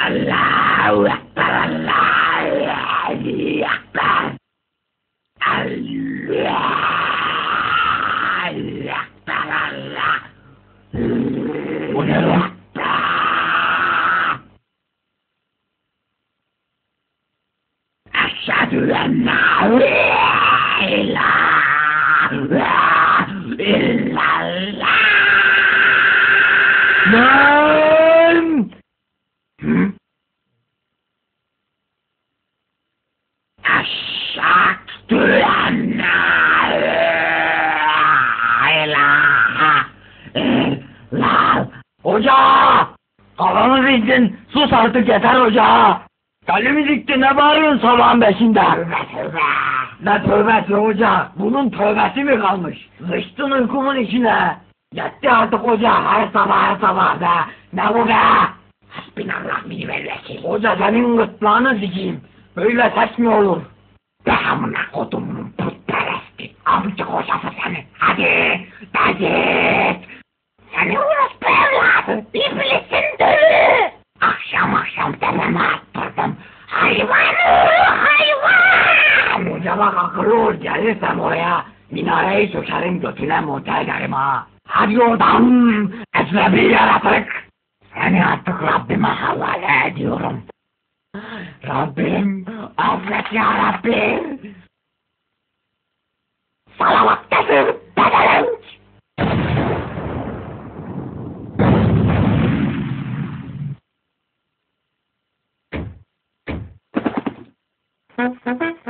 Allahu Akbar, Allahu Akbar, Allahu Akbar, Allahu Akbar. أشهد أن لا إله إلا الله. Hoca! Kafamı diktin. Sus artık yeter hoca. Kalemi dikti ne bağırıyorsun sabahın beşinde? Tövbe tövbe. Ne tövbesi hoca? Bunun tövbesi mi kalmış? Sıçtın uykumun içine. Yetti artık hoca her sabah her sabah be. Ne bu be? Hasbinallah minimel vekil. Hoca senin gırtlağını dikeyim. Böyle ses mi olur? Be amına kodumunun putperesti. Amcık hocası seni. Hadi. Hadi. Seni orospu evladı. İblisin dölü. Akşam akşam tepeme attırdım. Hayvan hayvan. Hoca bak akıllı ol gelirsem oraya. Minareyi sökerim götüne monte ederim ha. Hadi oradan. Ecnebi yaratık. Seni artık Rabbime havale ediyorum. Rabim, avretia Rabim! Salavat kefir, bedelent! Thank you.